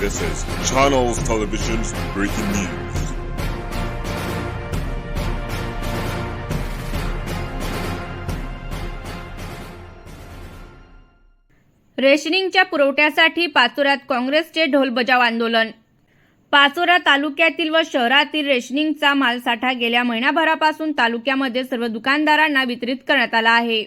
This is Channels Television's breaking news. रेशनिंगच्या पुरवठ्यासाठी पाचोऱ्यात काँग्रेसचे ढोलबजाव आंदोलन पाचोरा तालुक्यातील व शहरातील रेशनिंगचा मालसाठा गेल्या महिनाभरापासून तालुक्यामध्ये सर्व दुकानदारांना वितरित करण्यात आला आहे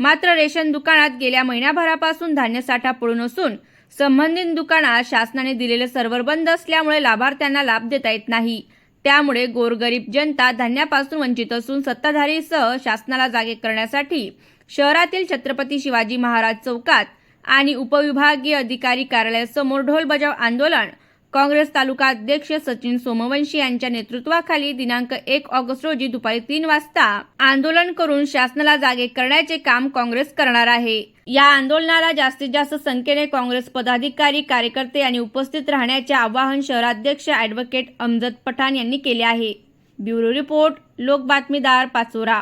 मात्र रेशन दुकानात गेल्या महिन्याभरापासून धान्य साठा पडून असून संबंधित दुकानात शासनाने दिलेले सर्व्हर बंद असल्यामुळे लाभार्थ्यांना लाभ देता येत नाही. त्यामुळे गोरगरीब जनता धान्यापासून वंचित असून सत्ताधारीसह शासनाला जागे करण्यासाठी शहरातील छत्रपती शिवाजी महाराज चौकात आणि उपविभागीय अधिकारी कार्यालयासमोर ढोल बजाव आंदोलन काँग्रेस तालुका अध्यक्ष सचिन सोमवंशी यांच्या नेतृत्वाखाली दिनांक एक ऑगस्ट रोजी दुपारी तीन वाजता आंदोलन करून शासनाला जागे करण्याचे काम काँग्रेस करणार आहे. या आंदोलनाला जास्तीत जास्त संख्येने काँग्रेस पदाधिकारी कार्यकर्ते आणि उपस्थित राहण्याचे आवाहन शहराध्यक्ष ॲडव्होकेट अमजद पठाण यांनी केले आहे. ब्युरो रिपोर्ट लोक बातमीदार पाचोरा.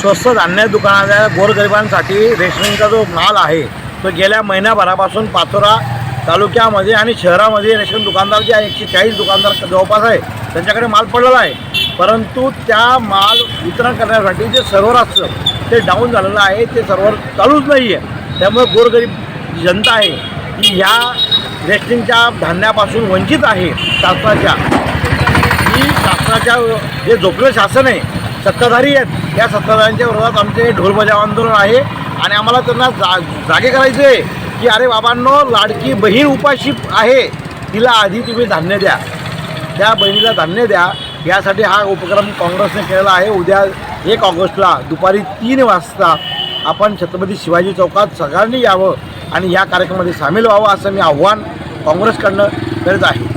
स्वस्त धान्य दुकानाच्या गोरगरिबांसाठी रेशनिंगचा जो माल आहे तो गेल्या महिन्याभरापासून पाचोरा तालुक्यामध्ये आणि शहरामध्ये रेशन दुकानदार जे आहे एकशे चाळीस दुकानदार जवळपास आहे त्यांच्याकडे माल पडलेला आहे. परंतु त्या माल वितरण करण्यासाठी जे सर्व्हर असतं ते डाऊन झालेलं आहे ते सर्व्हर चालूच नाही आहे त्यामुळे गोरगरीब जनता आहे की ह्या रेशनिंगच्या धान्यापासून वंचित आहे शासनाच्या. की शासनाच्या जे झोपलं शासन आहे सत्ताधारी आहेत या सत्ताधाऱ्यांच्या विरोधात आमचे ढोल बजाव आंदोलन आहे आणि आम्हाला त्यांना जा जागे करायचे आहे की अरे बाबांनो लाडकी बहीण उपाशी आहे तिला आधी तुम्ही धान्य द्या. त्या बहिणीला धान्य द्या यासाठी हा उपक्रम काँग्रेसने केलेला आहे. उद्या एक ऑगस्टला दुपारी तीन वाजता आपण छत्रपती शिवाजी चौकात सगळ्यांनी यावं आणि या कार्यक्रमामध्ये सामील व्हावं असं मी आव्हान काँग्रेसकडनं करत आहे.